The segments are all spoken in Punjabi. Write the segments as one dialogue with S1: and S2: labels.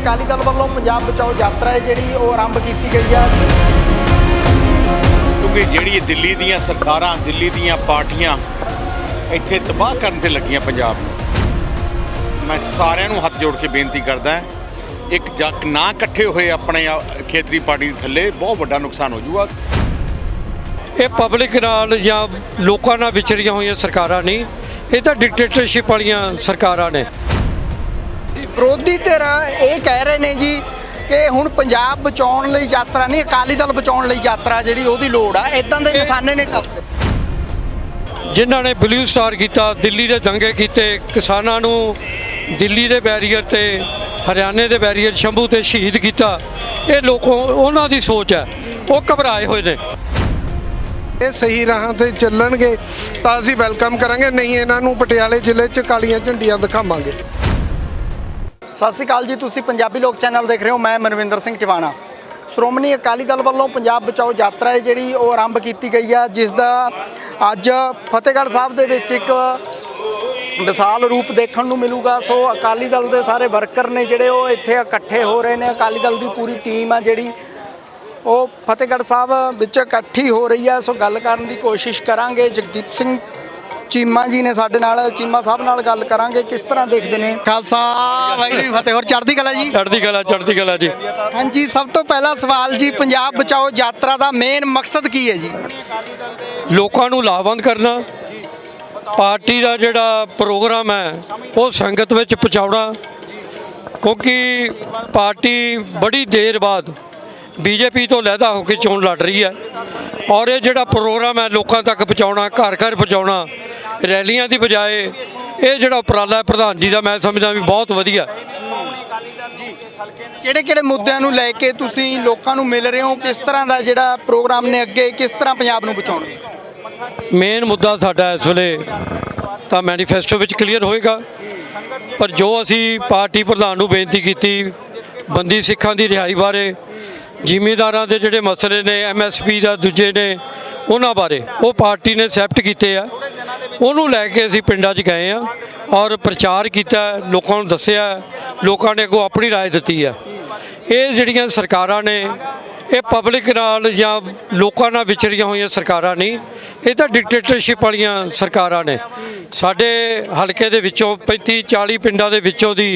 S1: ਅਕਾਲੀ ਦਲ ਵੱਲੋਂ ਪੰਜਾਬ ਬਚਾਓ ਯਾਤਰਾ ਹੈ ਜਿਹੜੀ ਉਹ ਆਰੰਭ ਕੀਤੀ ਗਈ ਆ
S2: ਕਿਉਂਕਿ ਜਿਹੜੀ ਦਿੱਲੀ ਦੀਆਂ ਸਰਕਾਰਾਂ ਦਿੱਲੀ ਦੀਆਂ ਪਾਰਟੀਆਂ ਇੱਥੇ ਤਬਾਹ ਕਰਨ ਤੇ ਲੱਗੀਆਂ ਪੰਜਾਬ ਨੂੰ ਮੈਂ ਸਾਰਿਆਂ ਨੂੰ ਹੱਥ ਜੋੜ ਕੇ ਬੇਨਤੀ ਕਰਦਾ ਹਾਂ ਇੱਕ ਜੱਕ ਨਾ ਇਕੱਠੇ ਹੋਏ ਆਪਣੇ ਖੇਤਰੀ ਪਾਰਟੀ ਦੇ ਥੱਲੇ ਬਹੁਤ ਵੱਡਾ ਨੁਕਸਾਨ ਹੋ ਜਾਊਗਾ।
S3: ਇਹ ਪਬਲਿਕ ਨਾਲ ਜਾਂ ਲੋਕਾਂ ਨਾਲ ਵਿਚਰੀਆਂ ਹੋਈਆਂ ਸਰਕਾਰਾਂ ਨਹੀਂ ਇਹ ਤਾਂ ਡਿਕਟੇਟਰਸ਼ਿਪ ਵਾਲੀਆਂ ਸਰਕਾਰਾਂ ਨੇ।
S1: ਵਿਰੋਧੀ ਧਿਰ ਇਹ ਕਹਿ ਰਹੇ ਨੇ ਜੀ ਕਿ ਹੁਣ ਪੰਜਾਬ ਬਚਾਉਣ ਲਈ ਯਾਤਰਾ ਨਹੀਂ ਅਕਾਲੀ ਦਲ ਬਚਾਉਣ ਲਈ ਯਾਤਰਾ ਜਿਹੜੀ ਉਹਦੀ ਲੋੜ ਆ। ਇਦਾਂ ਦੇ ਨਿਸ਼ਾਨੇ ਨੇ ਕਸਦੇ
S3: ਜਿਨ੍ਹਾਂ ਨੇ ਬਲੂ ਸਟਾਰ ਕੀਤਾ ਦਿੱਲੀ ਦੇ ਦੰਗੇ ਕੀਤੇ ਕਿਸਾਨਾਂ ਨੂੰ ਦਿੱਲੀ ਦੇ ਬੈਰੀਅਰ ਤੇ ਹਰਿਆਣੇ ਦੇ ਬੈਰੀਅਰ ਸ਼ੰਭੂ ਤੇ ਸ਼ਹੀਦ ਕੀਤਾ ਇਹ ਲੋਕੋਂ ਉਹਨਾਂ ਦੀ ਸੋਚ ਹੈ। ਉਹ ਘਬਰਾਏ ਹੋਏ ਨੇ।
S4: ਇਹ ਸਹੀ ਰਾਹਾਂ ਤੇ ਚੱਲਣਗੇ ਤਾਂ ਅਸੀਂ ਵੈਲਕਮ ਕਰਾਂਗੇ ਨਹੀਂ ਇਹਨਾਂ ਨੂੰ ਪਟਿਆਲੇ ਜ਼ਿਲ੍ਹੇ 'ਚ ਕਾਲੀਆਂ ਝੰਡੀਆਂ ਦਿਖਾਵਾਂਗੇ।
S1: ਸਤਿ ਸ਼੍ਰੀ ਅਕਾਲ ਜੀ, ਤੁਸੀਂ ਪੰਜਾਬੀ ਲੋਕ ਚੈਨਲ ਦੇਖ ਰਹੇ ਹੋ, ਮੈਂ ਮਨਵਿੰਦਰ ਸਿੰਘ ਟਿਵਾਣਾ। ਸ਼੍ਰੋਮਣੀ ਅਕਾਲੀ ਦਲ ਵੱਲੋਂ ਪੰਜਾਬ ਬਚਾਓ ਯਾਤਰਾ ਹੈ, ਜਿਹੜੀ ਉਹ ਆਰੰਭ ਕੀਤੀ ਗਈ ਆ ਜਿਸ ਦਾ ਅੱਜ ਫਤਿਹਗੜ੍ਹ ਸਾਹਿਬ ਦੇ ਵਿੱਚ ਇੱਕ ਵਿਸ਼ਾਲ ਰੂਪ ਦੇਖਣ ਨੂੰ ਮਿਲੂਗਾ। ਸੋ ਅਕਾਲੀ ਦਲ ਦੇ ਸਾਰੇ ਵਰਕਰ ਨੇ ਜਿਹੜੇ ਉਹ ਇੱਥੇ ਇਕੱਠੇ ਹੋ ਰਹੇ ਨੇ। ਅਕਾਲੀ ਦਲ ਦੀ ਪੂਰੀ ਟੀਮ ਆ ਜਿਹੜੀ ਉਹ ਫਤਿਹਗੜ੍ਹ ਸਾਹਿਬ ਵਿੱਚ ਇਕੱਠੀ ਹੋ ਰਹੀ ਹੈ। ਸੋ ਗੱਲ ਕਰਨ ਦੀ ਕੋਸ਼ਿਸ਼ ਕਰਾਂਗੇ। ਜਗਦੀਪ ਸਿੰਘ ਚੀਮਾ ਜੀ ਨੇ ਸਾਡੇ ਨਾਲ ਚੀਮਾ ਸਾਹਿਬ ਨਾਲ ਗੱਲ ਕਰਾਂਗੇ ਕਿਸ ਤਰ੍ਹਾਂ ਦੇਖਦੇ ਨੇ? ਖਾਲਸਾ ਵਾਹਿਗੁਰੂ ਜੀ ਕੀ ਫਤਿਹ। ਹੋਰ ਚੜ੍ਹਦੀ ਕਲਾ ਜੀ?
S3: ਚੜ੍ਹਦੀ ਕਲਾ ਚੜ੍ਹਦੀ ਕਲਾ ਜੀ।
S1: ਹਾਂਜੀ ਸਭ ਤੋਂ ਪਹਿਲਾ ਸਵਾਲ ਜੀ ਪੰਜਾਬ ਬਚਾਓ ਯਾਤਰਾ ਦਾ ਮੇਨ ਮਕਸਦ ਕੀ ਹੈ ਜੀ?
S3: ਲੋਕਾਂ ਨੂੰ ਲਾਭਵੰਦ ਕਰਨਾ ਪਾਰਟੀ ਦਾ ਜਿਹੜਾ ਪ੍ਰੋਗਰਾਮ ਹੈ ਉਹ ਸੰਗਤ ਵਿੱਚ ਪਹੁੰਚਾਉਣਾ ਕਿਉਂਕਿ ਪਾਰਟੀ ਬੜੀ ਦੇਰ ਬਾਅਦ ਬੀਜੇਪੀ ਤੋਂ ਲਹਿਦਾ ਹੋ ਕੇ ਚੋਣ ਲੜ ਰਹੀ ਹੈ। ਔਰ ਇਹ ਜਿਹੜਾ ਪ੍ਰੋਗਰਾਮ ਹੈ ਲੋਕਾਂ ਤੱਕ ਪਹੁੰਚਾਉਣਾ ਘਰ ਘਰ ਪਹੁੰਚਾਉਣਾ ਰੈਲੀਆਂ ਦੀ ਬਜਾਏ ਇਹ ਜਿਹੜਾ ਉਪਰਾਲਾ ਹੈ ਪ੍ਰਧਾਨ ਜੀ ਦਾ ਮੈਂ ਸਮਝਦਾ ਵੀ ਬਹੁਤ ਵਧੀਆ।
S1: ਕਿਹੜੇ ਕਿਹੜੇ ਮੁੱਦਿਆਂ ਨੂੰ ਲੈ ਕੇ ਤੁਸੀਂ ਲੋਕਾਂ ਨੂੰ ਮਿਲ ਰਹੇ ਹੋ? ਕਿਸ ਤਰ੍ਹਾਂ ਦਾ ਜਿਹੜਾ ਪ੍ਰੋਗਰਾਮ ਨੇ ਅੱਗੇ ਕਿਸ ਤਰ੍ਹਾਂ ਪੰਜਾਬ ਨੂੰ ਬਚਾਉਣਗੇ?
S3: ਮੇਨ ਮੁੱਦਾ ਸਾਡਾ ਇਸ ਵੇਲੇ ਤਾਂ ਮੈਨੀਫੈਸਟੋ ਵਿੱਚ ਕਲੀਅਰ ਹੋਏਗਾ। ਪਰ ਜੋ ਅਸੀਂ ਪਾਰਟੀ ਪ੍ਰਧਾਨ ਨੂੰ ਬੇਨਤੀ ਕੀਤੀ ਬੰਦੀ ਸਿੱਖਾਂ ਦੀ ਰਿਹਾਈ ਬਾਰੇ ਜ਼ਿਮੀਂਦਾਰਾਂ ਦੇ ਜਿਹੜੇ ਮਸਲੇ ਨੇ ਐਮਐਸਪੀ ਦਾ ਦੂਜੇ ਨੇ ਉਹਨਾਂ ਬਾਰੇ ਉਹ ਪਾਰਟੀ ਨੇ ਐਕਸੈਪਟ ਕੀਤੇ ਆ। ਉਹਨੂੰ ਲੈ ਕੇ ਅਸੀਂ ਪਿੰਡਾਂ 'ਚ ਗਏ ਆ ਔਰ ਪ੍ਰਚਾਰ ਕੀਤਾ ਲੋਕਾਂ ਨੂੰ ਦੱਸਿਆ ਲੋਕਾਂ ਨੇ ਅੱਗੋਂ ਆਪਣੀ رائے ਦਿੱਤੀ ਆ ਇਹ ਜਿਹੜੀਆਂ ਸਰਕਾਰਾਂ ਨੇ ਇਹ ਪਬਲਿਕ ਨਾਲ ਜਾਂ ਲੋਕਾਂ ਨਾਲ ਵਿਚਰੀਆਂ ਹੋਈਆਂ ਸਰਕਾਰਾਂ ਨਹੀਂ ਇਹ ਤਾਂ ਡਿਕਟੇਟਰਸ਼ਿਪ ਵਾਲੀਆਂ ਸਰਕਾਰਾਂ ਨੇ ਸਾਡੇ ਹਲਕੇ ਦੇ ਵਿੱਚੋਂ 35 40 ਪਿੰਡਾਂ ਦੇ ਵਿੱਚੋਂ ਦੀ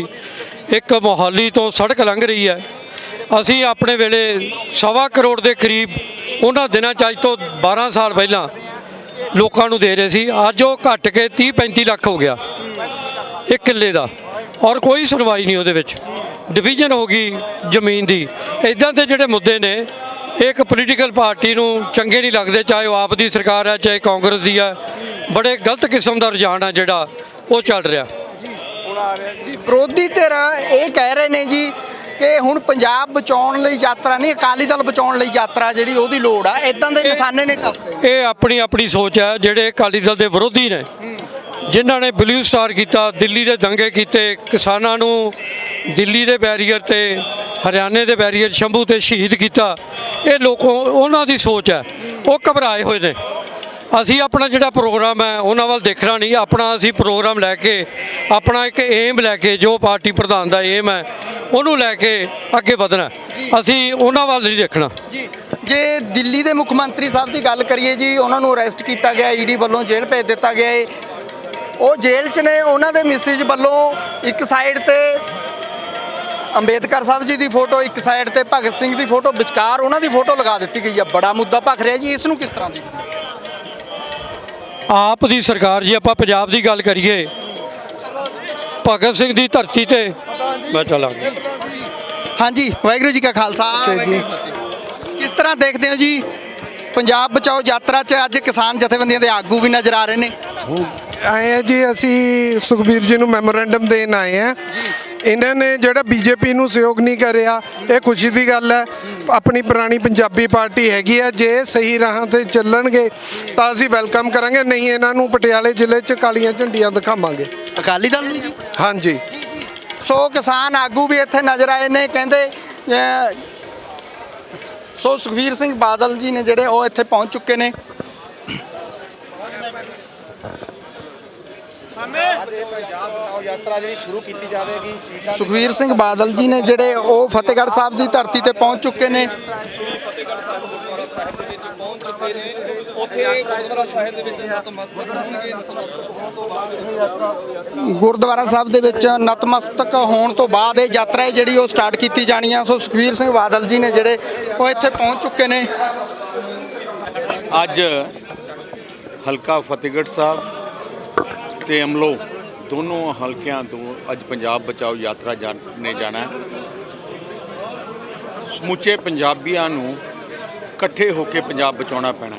S3: ਇੱਕ ਮੋਹਾਲੀ ਤੋਂ ਸੜਕ ਲੰਘ ਰਹੀ ਹੈ ਅਸੀਂ ਆਪਣੇ ਵੇਲੇ ਸਵਾ ਕਰੋੜ ਦੇ ਕਰੀਬ ਉਹਨਾਂ ਦਿਨਾਂ 'ਚ ਅੱਜ ਤੋਂ 12 ਸਾਲ ਪਹਿਲਾਂ ਲੋਕਾਂ ਨੂੰ ਦੇ ਰਹੇ ਸੀ। ਅੱਜ ਉਹ ਘਟ ਕੇ 30 35 ਲੱਖ ਹੋ ਗਿਆ। ਇੱਕ ਕਿੱਲੇ ਦਾ। ਔਰ ਕੋਈ ਸੁਣਵਾਈ ਨਹੀਂ ਉਹਦੇ ਵਿੱਚ। ਡਿਵੀਜ਼ਨ ਹੋ ਗਈ ਜ਼ਮੀਨ ਦੀ। ਇਦਾਂ ਦੇ ਜਿਹੜੇ ਮੁੱਦੇ ਨੇ, ਇਹ ਇੱਕ ਪੋਲੀਟੀਕਲ ਪਾਰਟੀ ਨੂੰ ਚੰਗੇ ਨਹੀਂ ਲੱਗਦੇ, ਚਾਹੇ ਉਹ ਆਪ ਦੀ ਸਰਕਾਰ ਹੈ, ਚਾਹੇ ਕਾਂਗਰਸ ਦੀ ਹੈ। ਬੜੇ ਗਲਤ ਕਿਸਮ ਦਾ ਰੁਝਾਨ ਹੈ ਜਿਹੜਾ ਉਹ ਚੱਲ ਰਿਹਾ।
S1: ਜੀ, ਵਿਰੋਧੀ ਧਿਰਾਂ ਇਹ ਕਹਿ ਰਹੇ ਨੇ ਜੀ ਕਿ ਹੁਣ ਪੰਜਾਬ ਬਚਾਉਣ ਲਈ ਯਾਤਰਾ ਨਹੀਂ ਅਕਾਲੀ ਦਲ ਬਚਾਉਣ ਲਈ ਯਾਤਰਾ ਜਿਹੜੀ ਉਹਦੀ ਲੋੜ ਆ। ਇਦਾਂ ਦੇ ਨਿਸ਼ਾਨੇ ਨੇ ਕਸਦੇ
S3: ਇਹ ਆਪਣੀ ਆਪਣੀ ਸੋਚ ਹੈ ਜਿਹੜੇ ਅਕਾਲੀ ਦਲ ਦੇ ਵਿਰੋਧੀ ਨੇ ਜਿਨ੍ਹਾਂ ਨੇ ਬਲੂ ਸਟਾਰ ਕੀਤਾ ਦਿੱਲੀ ਦੇ ਦੰਗੇ ਕੀਤੇ ਕਿਸਾਨਾਂ ਨੂੰ ਦਿੱਲੀ ਦੇ ਬੈਰੀਅਰ ਤੇ ਹਰਿਆਣੇ ਦੇ ਬੈਰੀਅਰ ਸ਼ੰਭੂ ਤੇ ਸ਼ਹੀਦ ਕੀਤਾ ਇਹ ਲੋਕੋਂ ਉਹਨਾਂ ਦੀ ਸੋਚ ਹੈ ਉਹ ਘਬਰਾਏ ਹੋਏ ਨੇ। ਅਸੀਂ ਆਪਣਾ ਜਿਹੜਾ ਪ੍ਰੋਗਰਾਮ ਹੈ ਉਹਨਾਂ ਵੱਲ ਦੇਖਣਾ ਨਹੀਂ। ਆਪਣਾ ਅਸੀਂ ਪ੍ਰੋਗਰਾਮ ਲੈ ਕੇ ਆਪਣਾ ਇੱਕ ਏਮ ਲੈ ਕੇ ਜੋ ਪਾਰਟੀ ਪ੍ਰਧਾਨ ਦਾ ਏਮ ਹੈ ਉਹਨੂੰ ਲੈ ਕੇ ਅੱਗੇ ਵਧਣਾ। ਅਸੀਂ ਉਹਨਾਂ ਵੱਲ ਨਹੀਂ ਦੇਖਣਾ।
S1: ਜੀ। ਜੇ ਦਿੱਲੀ ਦੇ ਮੁੱਖ ਮੰਤਰੀ ਸਾਹਿਬ ਦੀ ਗੱਲ ਕਰੀਏ ਜੀ ਉਹਨਾਂ ਨੂੰ ਅਰੈਸਟ ਕੀਤਾ ਗਿਆ ਈਡੀ ਵੱਲੋਂ ਜੇਲ੍ਹ ਭੇਜ ਦਿੱਤਾ ਗਿਆ ਹੈ ਉਹ ਜੇਲ੍ਹ 'ਚ ਨੇ ਉਹਨਾਂ ਦੇ ਮਿਸਿਜ ਵੱਲੋਂ ਇੱਕ ਸਾਈਡ ਤੇ ਅੰਬੇਦਕਰ ਸਾਹਿਬ ਜੀ ਦੀ ਫੋਟੋ ਇੱਕ ਸਾਈਡ ਤੇ ਭਗਤ ਸਿੰਘ ਦੀ ਫੋਟੋ ਵਿਚਕਾਰ ਉਹਨਾਂ ਦੀ ਫੋਟੋ ਲਗਾ ਦਿੱਤੀ ਗਈ ਹੈ ਬੜਾ ਮੁੱਦਾ ਭਖ ਰਿਹਾ ਜੀ ਇਸ ਨੂੰ ਕਿਸ ਤਰ੍ਹਾਂ ਦੀ
S3: ਆਪ ਦੀ ਸਰਕਾਰ ਜੀ ਆਪਾਂ ਪੰਜਾਬ ਦੀ ਗੱਲ ਕਰੀਏ। ਭਗਤ ਸਿੰਘ ਦੀ ਧਰਤੀ ਤੇ ਮੈਂ ਚਲਾਂਗਾ
S1: ਹਾਂਜੀ ਵਾਹਿਗੁਰੂ ਜੀ ਕਾ ਖਾਲਸਾ। ਕਿਸ ਤਰ੍ਹਾਂ ਦੇਖਦੇ ਹੋ ਜੀ? ਪੰਜਾਬ ਬਚਾਓ ਯਾਤਰਾ 'ਚ ਅੱਜ ਕਿਸਾਨ ਜਥੇਬੰਦੀਆਂ ਦੇ ਆਗੂ ਵੀ ਨਜ਼ਰ ਆ ਰਹੇ ਨੇ।
S4: ਆਏ ਆ ਜੀ ਅਸੀਂ ਸੁਖਬੀਰ ਜੀ ਨੂੰ ਮੈਮੋਰੈਂਡਮ ਦੇਣ ਆਏ ਆ। ਇਹਨਾਂ ਨੇ ਜਿਹੜਾ ਬੀਜੇਪੀ ਨੂੰ ਸਹਿਯੋਗ ਨਹੀਂ ਕਰਿਆ ਇਹ ਖੁਸ਼ੀ ਦੀ ਗੱਲ ਹੈ। ਆਪਣੀ ਪੁਰਾਣੀ ਪੰਜਾਬੀ ਪਾਰਟੀ ਹੈਗੀ ਆ ਜੇ ਸਹੀ ਰਾਹਾਂ ਤੇ ਚੱਲਣਗੇ ਤਾਂ ਅਸੀਂ ਵੈਲਕਮ ਕਰਾਂਗੇ। ਨਹੀਂ ਇਹਨਾਂ ਨੂੰ ਪਟਿਆਲੇ ਜ਼ਿਲ੍ਹੇ 'ਚ ਕਾਲੀਆਂ ਝੰਡੀਆਂ ਦਿਖਾਵਾਂਗੇ।
S1: ਅਕਾਲੀ ਦਲ ਨੂੰ ਜੀ?
S4: ਹਾਂਜੀ।
S1: ਸੋ ਕਿਸਾਨ ਆਗੂ ਵੀ ਇੱਥੇ ਨਜ਼ਰ ਆਏ ਨੇ, ਕਹਿੰਦੇ ਸੋ ਸੁਖਵੀਰ ਸਿੰਘ ਬਾਦਲ ਜੀ ਨੇ ਜਿਹੜੇ ਉਹ ਇੱਥੇ ਪਹੁੰਚ ਚੁੱਕੇ ਨੇ।
S5: ਯਾਤਰਾ
S1: ਸੁਖਵੀਰ ਸਿੰਘ ਬਾਦਲ ਜੀ ਨੇ ਜਿਹੜੇ ਉਹ ਫਤਿਹਗੜ੍ਹ ਸਾਹਿਬ ਦੀ ਧਰਤੀ ਤੇ ਪਹੁੰਚ ਚੁੱਕੇ ਨੇ।
S6: ਗੁਰਦੁਆਰਾ ਸਾਹਿਬ ਦੇ ਵਿੱਚ ਨਤਮਸਤਕ ਹੋਣਗੇ। ਨਤਮਸਤਕ ਹੋਣ ਤੋਂ ਬਾਅਦ
S1: ਗੁਰਦੁਆਰਾ ਸਾਹਿਬ ਦੇ ਵਿੱਚ ਨਤਮਸਤਕ ਹੋਣ ਤੋਂ ਬਾਅਦ ਇਹ ਯਾਤਰਾ ਜਿਹੜੀ ਉਹ ਸਟਾਰਟ ਕੀਤੀ ਜਾਣੀ ਆ। ਸੋ ਸੁਖਵੀਰ ਸਿੰਘ ਬਾਦਲ ਜੀ ਨੇ ਜਿਹੜੇ ਉਹ ਇੱਥੇ ਪਹੁੰਚ ਚੁੱਕੇ ਨੇ।
S2: ਅੱਜ ਹਲਕਾ ਫਤਿਹਗੜ੍ਹ ਸਾਹਿਬ ਤੇ ਅਮਲੋ ਦੋਨੋਂ ਹਲਕਿਆਂ ਤੋਂ ਅੱਜ ਪੰਜਾਬ ਬਚਾਓ ਯਾਤਰਾ ਜਾਣੇ ਜਾਣਾ। ਸਮੁੱਚੇ ਪੰਜਾਬੀਆਂ ਨੂੰ ਇਕੱਠੇ ਹੋ ਕੇ ਪੰਜਾਬ ਬਚਾਉਣਾ ਪੈਣਾ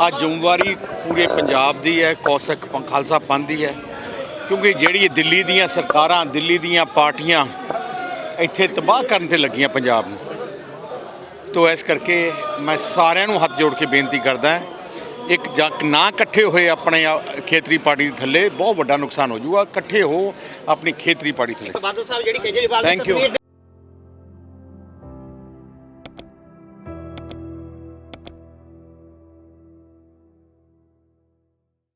S2: ਆ ਜ਼ਿੰਮੇਵਾਰੀ ਪੂਰੇ ਪੰਜਾਬ ਦੀ ਹੈ ਕੌਸਕ ਖਾਲਸਾ ਪੰਥ ਦੀ ਹੈ। ਕਿਉਂਕਿ ਜਿਹੜੀ ਦਿੱਲੀ ਦੀਆਂ ਸਰਕਾਰਾਂ ਦਿੱਲੀ ਦੀਆਂ ਪਾਰਟੀਆਂ ਇੱਥੇ ਤਬਾਹ ਕਰਨ ਤੇ ਲੱਗੀਆਂ ਪੰਜਾਬ ਨੂੰ। ਤੋ ਇਸ ਕਰਕੇ ਮੈਂ ਸਾਰਿਆਂ ਨੂੰ ਹੱਥ ਜੋੜ ਕੇ ਬੇਨਤੀ ਕਰਦਾ ਹਾਂ ਇੱਕ ਜੱਕ ਨਾ ਇਕੱਠੇ ਹੋਏ ਆਪਣੇ ਖੇਤਰੀ ਪਾਰਟੀ ਦੇ ਥੱਲੇ ਬਹੁਤ ਵੱਡਾ ਨੁਕਸਾਨ ਹੋ ਜਾਊਗਾ। ਇਕੱਠੇ ਹੋ ਆਪਣੀ ਖੇਤਰੀ ਪਾਰਟੀ ਥੱਲੇ।
S5: ਬਾਦਲ ਸਾਹਿਬ ਜਿਹੜੀ ਕੇਜਰੀਵਾਲ
S2: Thank you.